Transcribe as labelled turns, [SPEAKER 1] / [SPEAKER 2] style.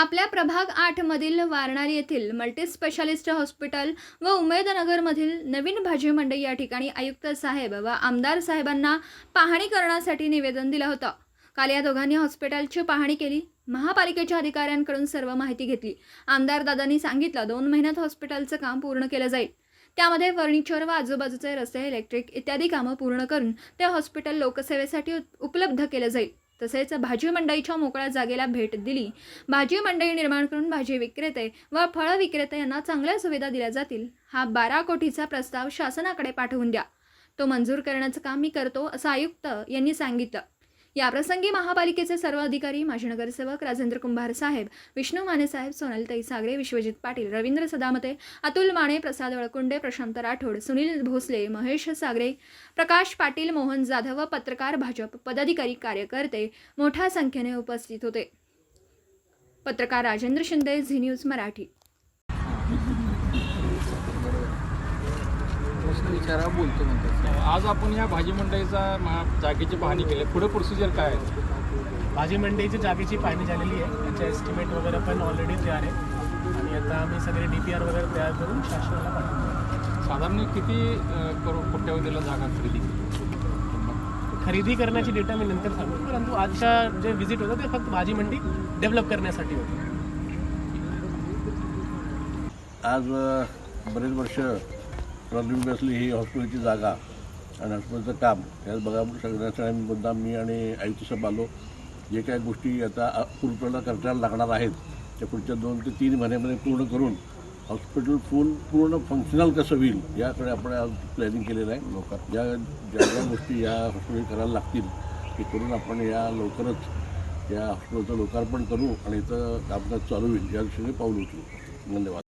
[SPEAKER 1] आपल्या प्रभाग आठमधील वारणारी येथील मल्टीस्पेशालिस्ट हॉस्पिटल व उमेदनगरमधील नवीन भाजी मंडई या ठिकाणी आयुक्त साहेब व आमदार साहेबांना पाहणी करण्यासाठी निवेदन दिलं होतं. काल या दोघांनी हॉस्पिटलची पाहणी केली. महापालिकेच्या अधिकाऱ्यांकडून सर्व माहिती घेतली. आमदार दादांनी सांगितलं दोन महिन्यात हॉस्पिटलचं काम पूर्ण केलं जाईल. त्यामध्ये फर्निचर व आजूबाजूचे रस्ते इलेक्ट्रिक इत्यादी कामं पूर्ण करून ते हॉस्पिटल लोकसेवेसाठी उपलब्ध केलं जाईल. तसेच भाजी मंडईच्या मोकळ्या जागेला भेट दिली. भाजी मंडई निर्माण करून भाजी विक्रेते व फळ विक्रेते यांना चांगल्या सुविधा दिल्या जातील. हा बारा कोटीचा प्रस्ताव शासनाकडे पाठवून द्या. तो मंजूर करण्याचं काम मी करतो असं आयुक्त यांनी सांगितलं. याप्रसंगी महापालिकेचे सर्व अधिकारी माजी नगरसेवक राजेंद्र कुंभार साहेब विष्णू माने साहेब सोनलताई सागरे विश्वजित पाटील रवींद्र सदामते अतुल माने प्रसाद वळकुंडे प्रशांत राठोड सुनील भोसले महेश सागरे प्रकाश पाटील मोहन जाधव व पत्रकार भाजप पदाधिकारी कार्यकर्ते मोठ्या संख्येने उपस्थित होते. पत्रकार राजेंद्र शिंदे झी न्यूज मराठी.
[SPEAKER 2] प्रश्न विचारा बोलतो म्हणतात
[SPEAKER 3] आज आपण या भाजी मंडईचा जागेची पाहणी केली. पुढे प्रोसिजर काय आहे?
[SPEAKER 4] भाजी मंडईची जागेची पाहणी झालेली आहे. त्याचे एस्टिमेट वगैरे पण ऑलरेडी तयार आहे. आणि आता आम्ही सगळे डी पी आर वगैरे तयार करून शासनाला पाठवतो
[SPEAKER 3] साधारण किती करोड कोट्यावधीला जागा खरेदी? केली?
[SPEAKER 4] खरेदी करण्याची डेटा मी नंतर सांगतो. परंतु आजच्या जे व्हिजिट होतं ते फक्त भाजी मंडी डेव्हलप करण्यासाठी होतं.
[SPEAKER 5] आज बरेच वर्ष प्रॉब्लेम बसली ही हॉस्पिटलची जागा आणि हॉस्पिटलचं काम. यात बघा सगळ्या मुद्दा मी आणि आयुक्त साहेब आलो. जे काही गोष्टी आता पूर्णपणे करता लागणार आहेत त्या पुढच्या दोन ते तीन महिन्यामध्ये पूर्ण करून हॉस्पिटल फुल पूर्ण फंक्शनल कसं होईल याकडे आपण आज प्लॅनिंग केलेलं आहे. लोक ज्या ज्या ज्या गोष्टी या हॉस्पिटल करायला लागतील ते करून आपण या लवकरच या हॉस्पिटलचं लोकार्पण करू आणि इथं कामकाज चालू होईल. या दृष्टीने पाऊल उचलू. धन्यवाद.